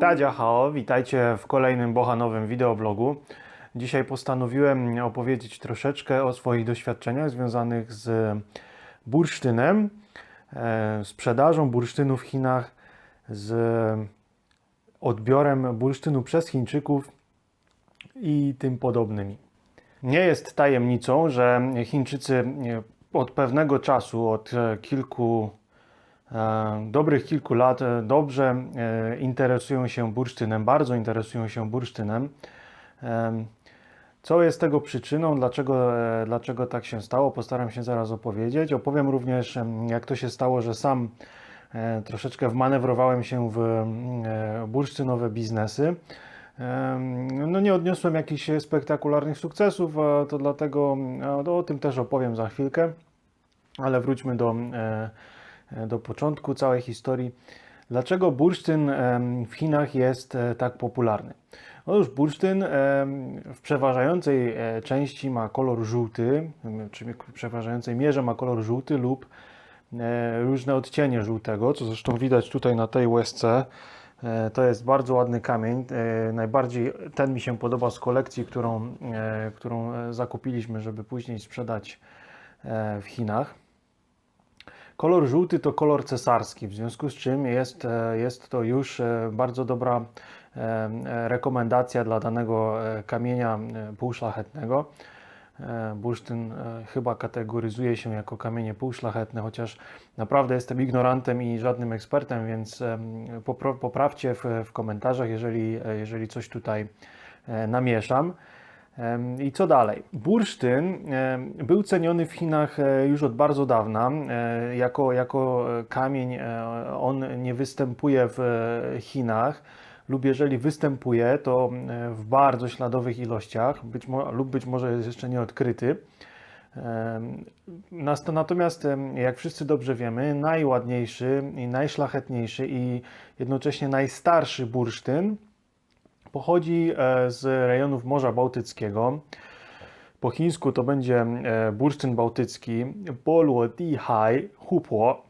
Dacia hao, witajcie w kolejnym bohanowym wideoblogu. Dzisiaj postanowiłem opowiedzieć troszeczkę o swoich doświadczeniach związanych z bursztynem, e, sprzedażą bursztynu w Chinach, z odbiorem bursztynu przez Chińczyków i tym podobnymi. Nie jest tajemnicą, że Chińczycy od pewnego czasu, od kilku dobrych kilku lat e, dobrze e, interesują się bursztynem, bardzo interesują się bursztynem. Em, Co jest tego przyczyną, dlaczego, e, dlaczego tak się stało, postaram się zaraz opowiedzieć. Opowiem również, jak to się stało, że sam e, troszeczkę wmanewrowałem się w e, bursztynowe biznesy. No nie odniosłem jakichś spektakularnych sukcesów, to dlatego to o tym też opowiem za chwilkę, ale wróćmy do, e, e, do początku całej historii. Dlaczego bursztyn w Chinach jest e, tak popularny? Otóż bursztyn w przeważającej e, części ma kolor żółty, czyli w przeważającej mierze ma kolor żółty lub e, różne odcienie żółtego, co zresztą widać tutaj na tej łezce. E, To jest bardzo ładny kamień. E, Najbardziej ten mi się podoba z kolekcji, którą, e, którą e, zakupiliśmy, żeby później sprzedać e, w Chinach. Kolor żółty to kolor cesarski, w związku z czym jest, e, jest to już e, bardzo dobra e, rekomendacja dla danego kamienia półszlachetnego. Bursztyn chyba kategoryzuje się jako kamienie półszlachetne, chociaż naprawdę jestem ignorantem i żadnym ekspertem, więc poprawcie w, w komentarzach, jeżeli, jeżeli coś tutaj namieszam. I co dalej? Bursztyn był ceniony w Chinach e, już od bardzo dawna e, jako, jako e, kamień. On nie występuje w Chinach lub jeżeli występuje, to w bardzo śladowych ilościach być lub być może jest jeszcze nieodkryty. Natomiast, jak wszyscy dobrze wiemy, najładniejszy i najszlachetniejszy i jednocześnie najstarszy bursztyn pochodzi e, z rejonów Morza Bałtyckiego. Po chińsku to będzie e, bursztyn bałtycki, Boluo Dihai Hupo.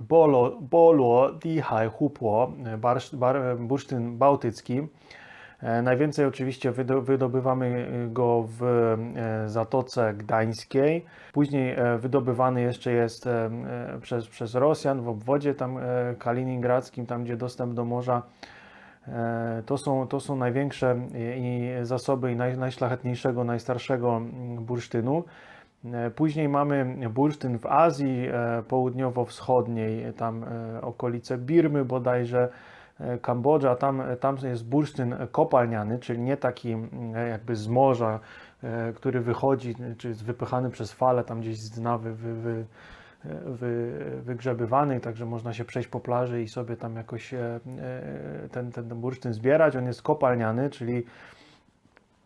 Bolo, Boluo Dihai Hupo, e, bursztyn bałtycki. Najwięcej oczywiście wydo- wydobywamy go w Zatoce Gdańskiej. Później wydobywany jeszcze jest przez, przez Rosjan w obwodzie tam kaliningradzkim, tam gdzie dostęp do morza To są, to są największe i i zasoby i naj, najszlachetniejszego, najstarszego mm, bursztynu. E, Później mamy bursztyn w Azji e, Południowo-Wschodniej, tam e, okolice Birmy bodajże, e, Kambodża, tam, tam jest bursztyn kopalniany, czyli nie taki mm, jakby z morza, e, który wychodzi, czy jest wypychany przez fale tam gdzieś z dna wy, wy, wy, wy, wygrzebywany, także można się przejść po plaży i sobie tam jakoś e, e, ten, ten, bursztyn zbierać. On jest kopalniany, czyli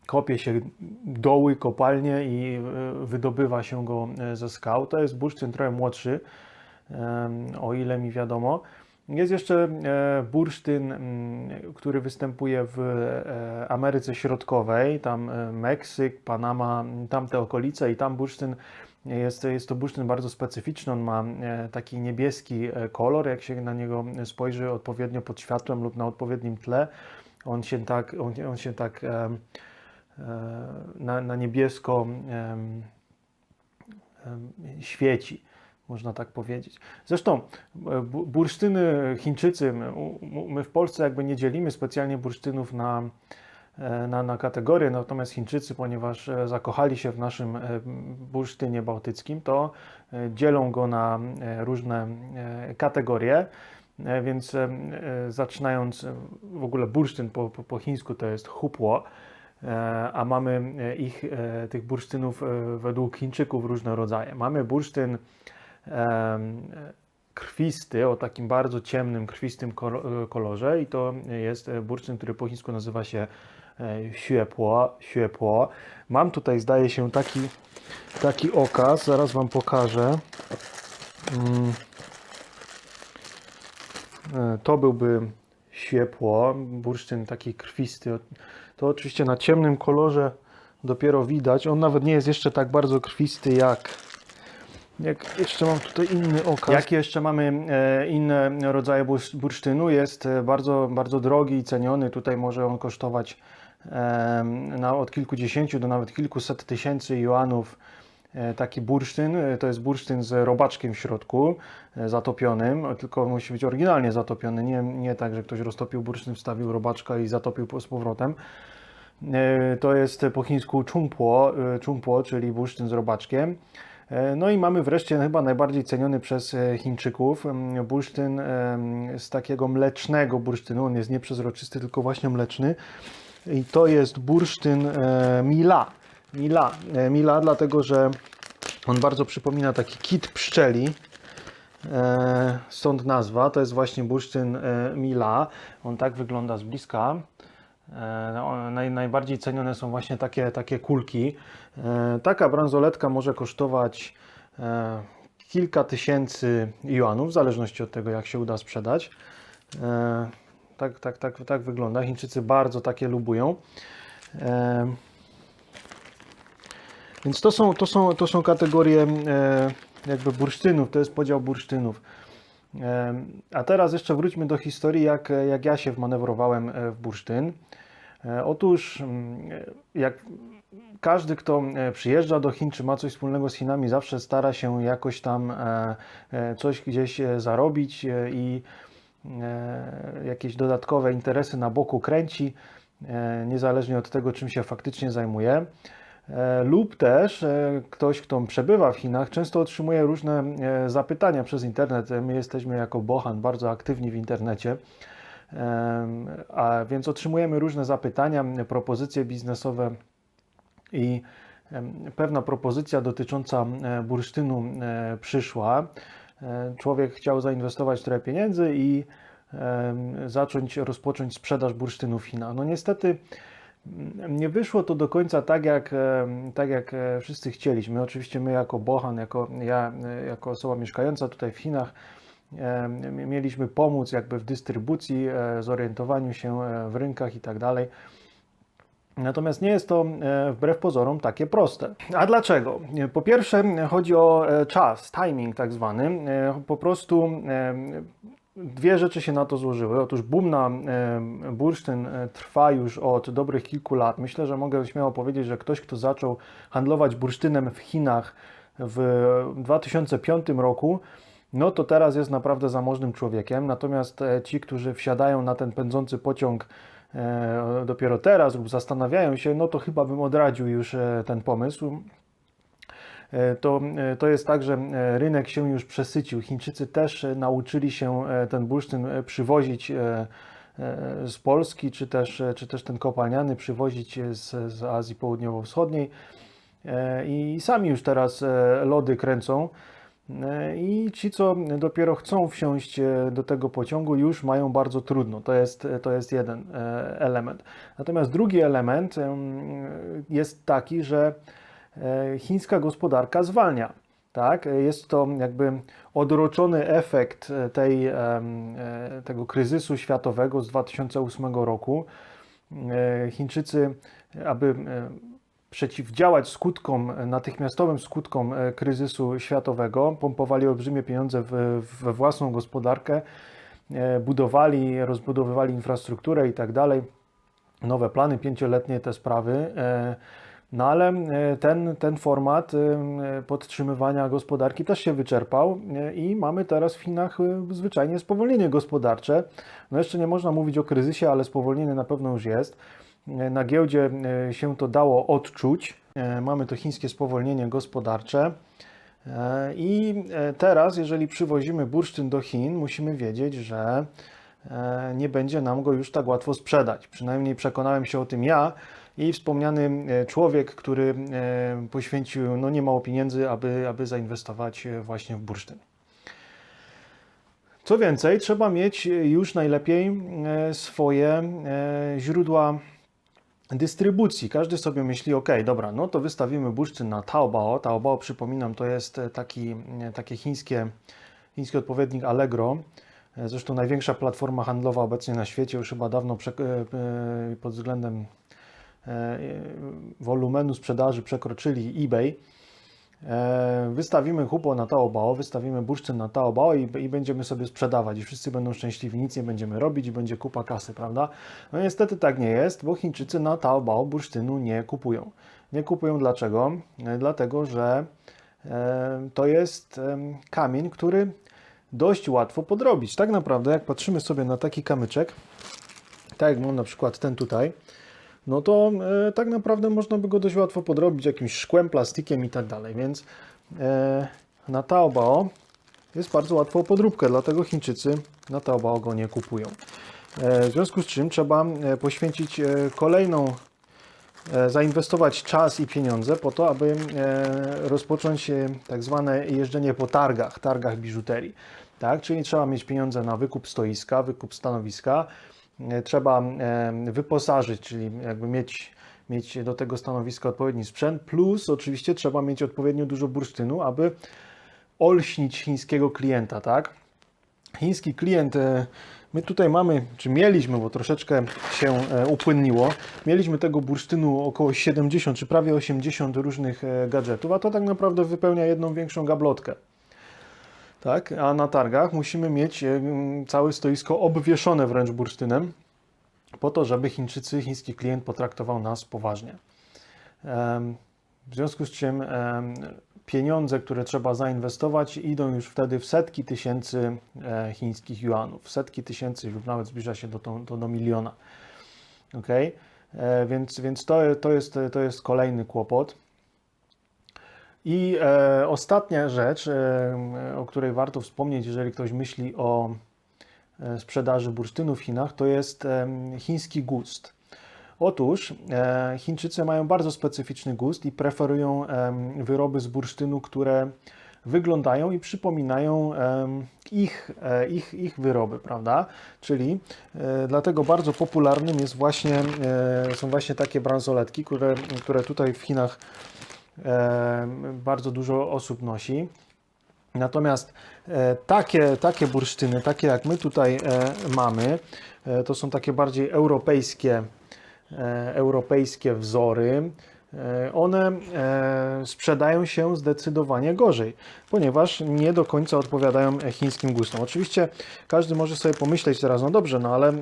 kopie się doły, kopalnie i e, wydobywa się go e, ze skał. To jest bursztyn trochę młodszy, o ile mi wiadomo. Jest jeszcze e, bursztyn, który występuje w e, Ameryce Środkowej, tam e, Meksyk, Panama, tamte okolice i tam bursztyn jest, jest to bursztyn bardzo specyficzny, on ma e, taki niebieski e, kolor, jak się na niego spojrzy odpowiednio pod światłem lub na odpowiednim tle, on się tak, on, on się tak e, na, na niebiesko świeci, można tak powiedzieć. Zresztą bu- bursztyny Chińczycy, my, w Polsce jakby nie dzielimy specjalnie bursztynów na, na, na kategorie, natomiast Chińczycy, ponieważ e, zakochali się w naszym e, bursztynie bałtyckim, to e, dzielą go na e, różne e, kategorie. E, Więc e, e, zaczynając e, w ogóle bursztyn po, po, po chińsku to jest hupło, e, a mamy e, ich, e, tych bursztynów e, według Chińczyków różne rodzaje. Mamy bursztyn krwisty, o takim bardzo ciemnym, krwistym kolo- kolorze i to jest e, bursztyn, który po chińsku nazywa się e, świepło, świepło. Mam tutaj, zdaje się, taki, taki okaz, zaraz Wam pokażę. Mm. E, To byłby świepło, bursztyn taki krwisty. To oczywiście na ciemnym kolorze dopiero widać. On nawet nie jest jeszcze tak bardzo krwisty jak, Jak jeszcze mam tutaj inny okaz. Jak jeszcze mamy e, inne rodzaje bursz- bursztynu, jest bardzo, bardzo drogi i ceniony. Tutaj może on kosztować na, od kilkudziesięciu do nawet kilkuset tysięcy juanów. E, Taki bursztyn, e, to jest bursztyn z robaczkiem w środku, e, zatopionym, tylko musi być oryginalnie zatopiony, nie, nie tak, że ktoś roztopił bursztyn, wstawił robaczka i zatopił z powrotem. To jest po chińsku chumpło, e, chumpło, czyli bursztyn z robaczkiem. No i mamy wreszcie chyba najbardziej ceniony przez Chińczyków em, bursztyn z takiego mlecznego bursztynu. On jest nie przezroczysty, tylko właśnie mleczny. I to jest bursztyn e, Mila. Mila, E, Mila dlatego że on bardzo przypomina taki kit pszczeli. E, Stąd nazwa, to jest właśnie bursztyn Mila. On tak wygląda z bliska. Naj, najbardziej cenione są właśnie takie, takie kulki. Taka bransoletka może kosztować kilka tysięcy juanów, w zależności od tego, jak się uda sprzedać. Tak, tak, tak, tak wygląda. Chińczycy bardzo takie lubują. E, Więc to są, to są, to są kategorie e, jakby bursztynów, to jest podział bursztynów. E, A teraz jeszcze wróćmy do historii, jak, jak ja się wmanewrowałem e, w bursztyn. E, Otóż, mm, jak każdy, kto e, przyjeżdża do Chin, czy ma coś wspólnego z Chinami, zawsze stara się jakoś tam e, coś gdzieś zarobić i jakieś dodatkowe interesy na boku kręci, e, niezależnie od tego, czym się faktycznie zajmuje. E, Lub też e, ktoś, kto przebywa w Chinach, często otrzymuje różne e, zapytania przez internet. My jesteśmy jako Bohan bardzo aktywni w internecie. A więc otrzymujemy różne zapytania, propozycje biznesowe i pewna propozycja dotycząca e, bursztynu e, przyszła. E, Człowiek chciał zainwestować trochę pieniędzy i zacząć rozpocząć sprzedaż bursztynu w Chinach. No niestety mm, nie wyszło to do końca tak jak, tak jak e, wszyscy chcieliśmy. Oczywiście my jako Bohan, jako ja, e, jako osoba mieszkająca tutaj w Chinach, mieliśmy pomóc jakby w dystrybucji, zorientowaniu się w rynkach i tak dalej. Natomiast nie jest to e, wbrew pozorom takie proste. A dlaczego? E, Po pierwsze chodzi o e, czas, timing tak zwany. Po prostu dwie rzeczy się na to złożyły. Otóż boom na bursztyn trwa już od dobrych kilku lat. Myślę, że mogę śmiało powiedzieć, że ktoś, kto zaczął handlować bursztynem w Chinach w 2005 roku, no to teraz jest naprawdę zamożnym człowiekiem. Natomiast ci, którzy wsiadają na ten pędzący pociąg dopiero teraz lub zastanawiają się, no to chyba bym odradził już e, ten pomysł. E, To, e, to jest tak, że e, rynek się już przesycił. Chińczycy też e, nauczyli się e, ten bursztyn e, przywozić e, e, z Polski, czy też, e, czy też ten kopalniany przywozić z, z Azji Południowo-Wschodniej. E, I sami już teraz e, lody kręcą. E, I ci, co dopiero chcą wsiąść e, do tego pociągu, już mają bardzo trudno. To jest, to jest jeden e, element. Natomiast drugi element em, jest taki, że chińska gospodarka zwalnia. Tak? Jest to jakby odroczony efekt tej, tego kryzysu światowego z 2008 roku. Chińczycy, aby przeciwdziałać skutkom, natychmiastowym skutkom e, kryzysu światowego, pompowali olbrzymie pieniądze we własną gospodarkę, e, budowali, rozbudowywali infrastrukturę i tak dalej, nowe plany, pięcioletnie te sprawy. e, No ale e, ten, ten format e, podtrzymywania gospodarki też się wyczerpał e, i mamy teraz w Chinach e, zwyczajnie spowolnienie gospodarcze. No jeszcze nie można mówić o kryzysie, ale spowolnienie na pewno już jest. Na giełdzie e, się to dało odczuć. E, Mamy to chińskie spowolnienie gospodarcze. E, I teraz, jeżeli przywozimy bursztyn do Chin, musimy wiedzieć, że nie będzie nam go już tak łatwo sprzedać. Przynajmniej przekonałem się o tym ja i wspomniany człowiek, który poświęcił no, niemało pieniędzy, aby, aby zainwestować właśnie w bursztyn. Co więcej, trzeba mieć już najlepiej swoje źródła dystrybucji. Każdy sobie myśli, ok, dobra, no to wystawimy bursztyn na Taobao. Taobao, przypominam, to jest e, taki, e, takie chińskie, chiński odpowiednik Allegro. E, Zresztą największa platforma handlowa obecnie na świecie, już chyba dawno pod względem wolumenu sprzedaży przekroczyli eBay. E, wystawimy hupo na Taobao, wystawimy bursztyn na Taobao i, i będziemy sobie sprzedawać i wszyscy będą szczęśliwi, nic nie będziemy robić i będzie kupa kasy, prawda? No niestety tak nie jest, bo Chińczycy na Taobao bursztynu nie kupują. Nie kupują dlaczego? E, Dlatego, że e, to jest kamień, który dość łatwo podrobić. Tak naprawdę, jak patrzymy sobie na taki kamyczek, tak jak mam na przykład ten tutaj, no to e, tak naprawdę można by go dość łatwo podrobić jakimś szkłem, plastikiem i tak dalej. Więc e, na Taobao jest bardzo łatwo o podróbkę, dlatego Chińczycy na Taobao go nie kupują. E, w związku z czym trzeba e, poświęcić e, kolejną, e, zainwestować czas i pieniądze po to, aby rozpocząć tak zwane jeżdżenie po targach, targach biżuterii. Tak? Czyli trzeba mieć pieniądze na wykup stoiska, wykup stanowiska, trzeba e, wyposażyć, czyli jakby mieć, mieć do tego stanowiska odpowiedni sprzęt, plus oczywiście trzeba mieć odpowiednio dużo bursztynu, aby olśnić chińskiego klienta, tak? Chiński klient, e, my tutaj mamy, czy mieliśmy, bo troszeczkę się e, upłynniło, mieliśmy tego bursztynu około 70 czy prawie 80 różnych e, gadżetów, a to tak naprawdę wypełnia jedną większą gablotkę. Tak, a na targach musimy mieć e, całe stoisko obwieszone wręcz bursztynem, po to, żeby Chińczycy, chiński klient potraktował nas poważnie. W związku z czym pieniądze, które trzeba zainwestować, idą już wtedy w setki tysięcy e, chińskich juanów, setki tysięcy lub nawet zbliża się do, do, do miliona. Ok? Więc, więc to, to, jest, to jest kolejny kłopot. I e, ostatnia rzecz, e, o której warto wspomnieć, jeżeli ktoś myśli o e, sprzedaży bursztynu w Chinach, to jest em, chiński gust. Otóż e, Chińczycy mają bardzo specyficzny gust i preferują em, wyroby z bursztynu, które wyglądają i przypominają em, ich, e, ich, ich wyroby, prawda? Czyli e, dlatego bardzo popularnym jest właśnie, e, są właśnie takie bransoletki, które, które tutaj w Chinach e, bardzo dużo osób nosi. Natomiast e, takie, takie bursztyny, takie jak my tutaj e, mamy, e, to są takie bardziej europejskie, europejskie wzory. E, One e, sprzedają się zdecydowanie gorzej, ponieważ nie do końca odpowiadają e, chińskim gustom. Oczywiście każdy może sobie pomyśleć teraz, no dobrze, no ale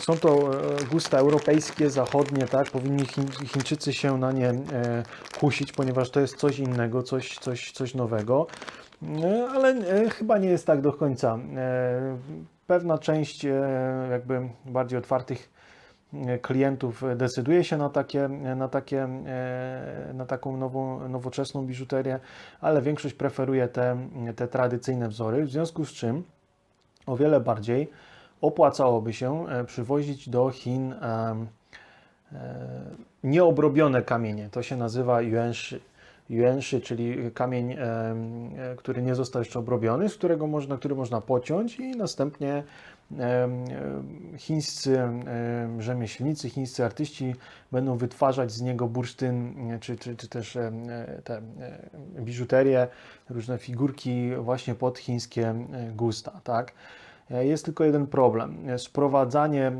są to gusta europejskie, zachodnie, tak? Powinni Chiń, Chińczycy się na nie kusić, ponieważ to jest coś innego, coś, coś, coś nowego. Ale chyba nie jest tak do końca. Pewna część jakby bardziej otwartych klientów decyduje się na, takie, na, takie, e, na taką nową, nowoczesną biżuterię, ale większość preferuje te, te tradycyjne wzory, w związku z czym o wiele bardziej opłacałoby się e, przywozić do Chin e, nieobrobione kamienie. To się nazywa yuanshi. Yuanshi, czyli kamień, który nie został jeszcze obrobiony, z którego można, który można pociąć i następnie chińscy em, rzemieślnicy, chińscy artyści będą wytwarzać z niego bursztyn, e, czy, czy, czy też e, te e, biżuterię, różne figurki właśnie pod chińskie e, gusta, tak? E, Jest tylko jeden problem. E, Sprowadzanie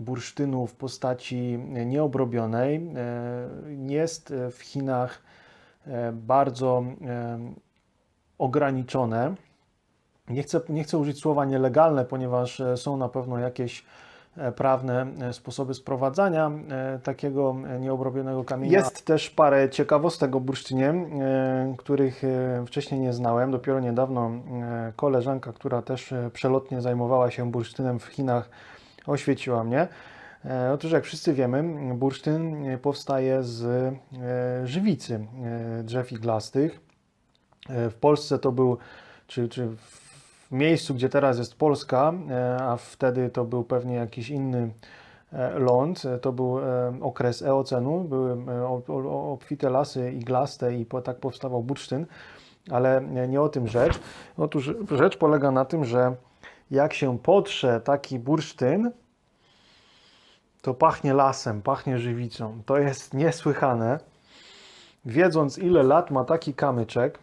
bursztynu w postaci nieobrobionej e, jest e, w Chinach e, bardzo ograniczone. Nie chcę, nie chcę użyć słowa nielegalne, ponieważ e, są na pewno jakieś e, prawne e, sposoby sprowadzania takiego nieobrobionego kamienia. Jest też parę ciekawostek o bursztynie, których wcześniej nie znałem. Dopiero niedawno koleżanka, która też przelotnie zajmowała się bursztynem w Chinach, oświeciła mnie. Otóż, jak wszyscy wiemy, bursztyn powstaje z żywicy drzew iglastych. W Polsce to był, czy, czy w miejscu, gdzie teraz jest Polska, e, a wtedy to był pewnie jakiś inny e, ląd, e, to był okres eocenu, były obfite lasy iglaste i tak powstawał bursztyn, ale nie- o tym rzecz. Otóż rzecz polega na tym, że jak się potrze taki bursztyn, to pachnie lasem, pachnie żywicą. To jest niesłychane. Wiedząc, ile lat ma taki kamyczek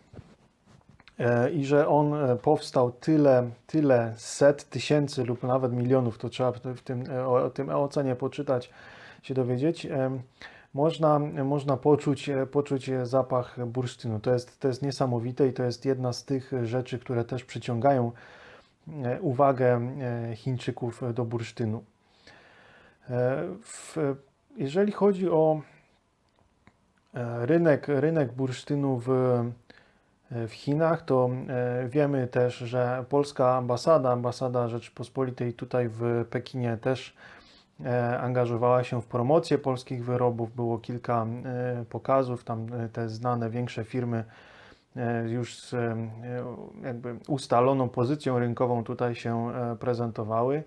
i że on e, powstał tyle, tyle set tysięcy lub nawet milionów, to trzeba w tym, e, o, o tym ocenie poczytać, się dowiedzieć. można, można poczuć, e, poczuć e, zapach bursztynu. To jest, to jest niesamowite i to jest jedna z tych rzeczy, które też przyciągają e, uwagę e, Chińczyków do bursztynu. E, W, jeżeli chodzi o e, rynek, rynek bursztynu w, w Chinach, to e, wiemy też, że polska ambasada, ambasada Rzeczypospolitej tutaj w Pekinie też e, angażowała się w promocję polskich wyrobów. Było kilka e, pokazów, tam e, te znane większe firmy e, już z e, jakby ustaloną pozycją rynkową tutaj się e, prezentowały.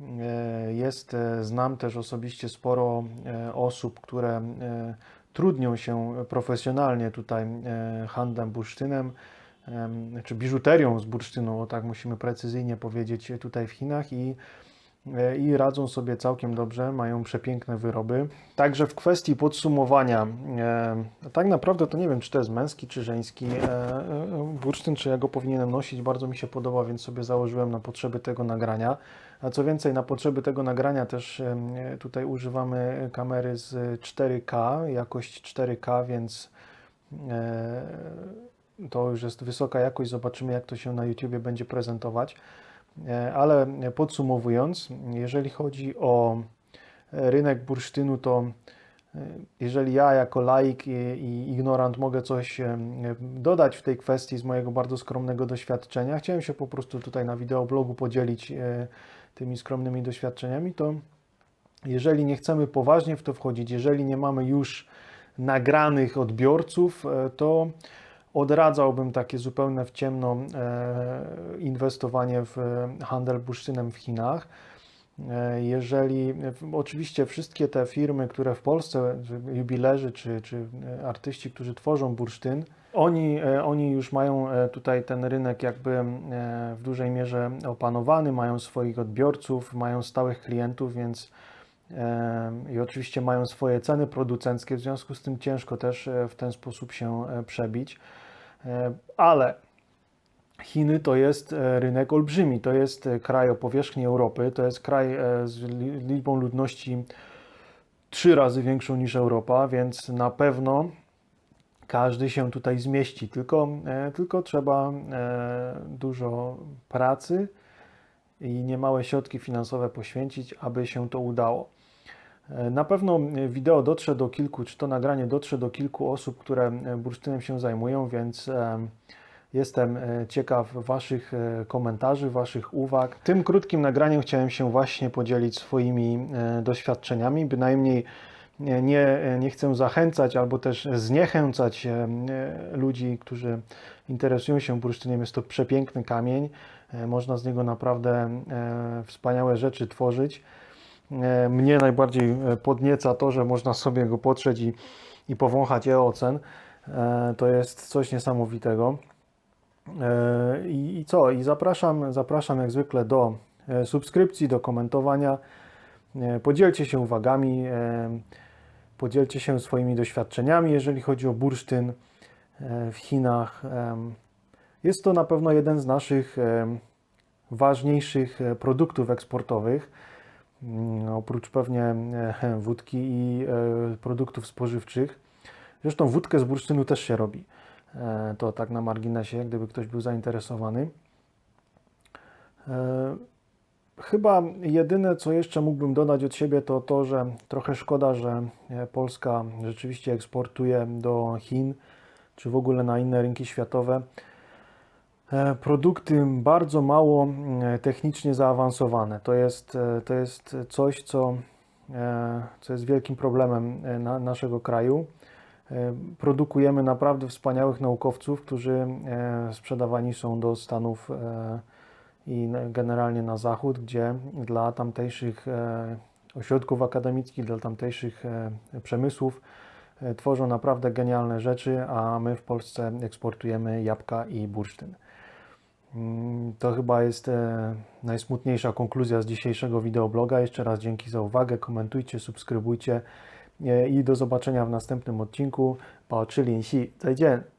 E, Jest, e, znam też osobiście sporo e, osób, które e, trudnią się profesjonalnie tutaj e, handlem bursztynem, em, czy biżuterią z bursztynu, o tak musimy precyzyjnie powiedzieć tutaj w Chinach i, e, i radzą sobie całkiem dobrze, mają przepiękne wyroby. Także w kwestii podsumowania, e, tak naprawdę to nie wiem, czy to jest męski, czy żeński bursztyn, czy ja go powinienem nosić, bardzo mi się podoba, więc sobie założyłem na potrzeby tego nagrania. A co więcej, na potrzeby tego nagrania też tutaj używamy kamery z 4K, jakość 4K, więc e, to już jest wysoka jakość. Zobaczymy, jak to się na YouTubie będzie prezentować. E, Ale podsumowując, jeżeli chodzi o rynek bursztynu, to e, jeżeli ja jako laik i, ignorant mogę coś dodać w tej kwestii z mojego bardzo skromnego doświadczenia, chciałem się po prostu tutaj na wideoblogu podzielić tymi skromnymi doświadczeniami, to jeżeli nie chcemy poważnie w to wchodzić, jeżeli nie mamy już nagranych odbiorców, e, to odradzałbym takie zupełne w ciemno e, inwestowanie w handel bursztynem w Chinach. E, Jeżeli oczywiście wszystkie te firmy, które w Polsce, jubilerzy czy, czy e, artyści, którzy tworzą bursztyn, oni, e, oni już mają e, tutaj ten rynek jakby e, w dużej mierze opanowany, mają swoich odbiorców, mają stałych klientów, więc i oczywiście mają swoje ceny producenckie, w związku z tym ciężko też w ten sposób się przebić. Ale Chiny to jest rynek olbrzymi, to jest kraj o powierzchni Europy, to jest kraj z li- liczbą ludności trzy razy większą niż Europa, więc na pewno każdy się tutaj zmieści, tylko, e, tylko trzeba e, dużo pracy i niemałe środki finansowe poświęcić, aby się to udało. E, Na pewno wideo dotrze do kilku, czy to nagranie dotrze do kilku osób, które bursztynem się zajmują, więc em, jestem ciekaw Waszych komentarzy, Waszych uwag. Tym krótkim nagraniem chciałem się właśnie podzielić swoimi doświadczeniami, bynajmniej nie, nie, chcę zachęcać albo też zniechęcać e, ludzi, którzy interesują się bursztynem. Jest to przepiękny kamień, e, można z niego naprawdę e, wspaniałe rzeczy tworzyć. Mnie najbardziej podnieca to, że można sobie go potrzeć i, i powąchać eocen. To jest coś niesamowitego. I, I co? I zapraszam, zapraszam jak zwykle do subskrypcji, do komentowania. Podzielcie się uwagami, podzielcie się swoimi doświadczeniami, jeżeli chodzi o bursztyn e, w Chinach. Jest to na pewno jeden z naszych ważniejszych e, produktów eksportowych. Mm, Oprócz pewnie e, wódki i produktów spożywczych. Zresztą wódkę z bursztynu też się robi. To tak na marginesie, gdyby ktoś był zainteresowany. E, Chyba jedyne, co jeszcze mógłbym dodać od siebie, to to, że trochę szkoda, że e, Polska rzeczywiście eksportuje do Chin, czy w ogóle na inne rynki światowe e, produkty bardzo mało mm, technicznie zaawansowane. To jest, e, to jest coś, co, e, co jest wielkim problemem e, na, naszego kraju. E, Produkujemy naprawdę wspaniałych naukowców, którzy e, sprzedawani są do Stanów e, i na- generalnie na zachód, gdzie dla tamtejszych e, ośrodków akademickich, dla tamtejszych e, przemysłów e, tworzą naprawdę genialne rzeczy, a my w Polsce eksportujemy jabłka i bursztyn. Mm, To chyba jest e, najsmutniejsza konkluzja z dzisiejszego wideobloga. Jeszcze raz dzięki za uwagę, komentujcie, subskrybujcie e, i do zobaczenia w następnym odcinku. 保持联系，再见。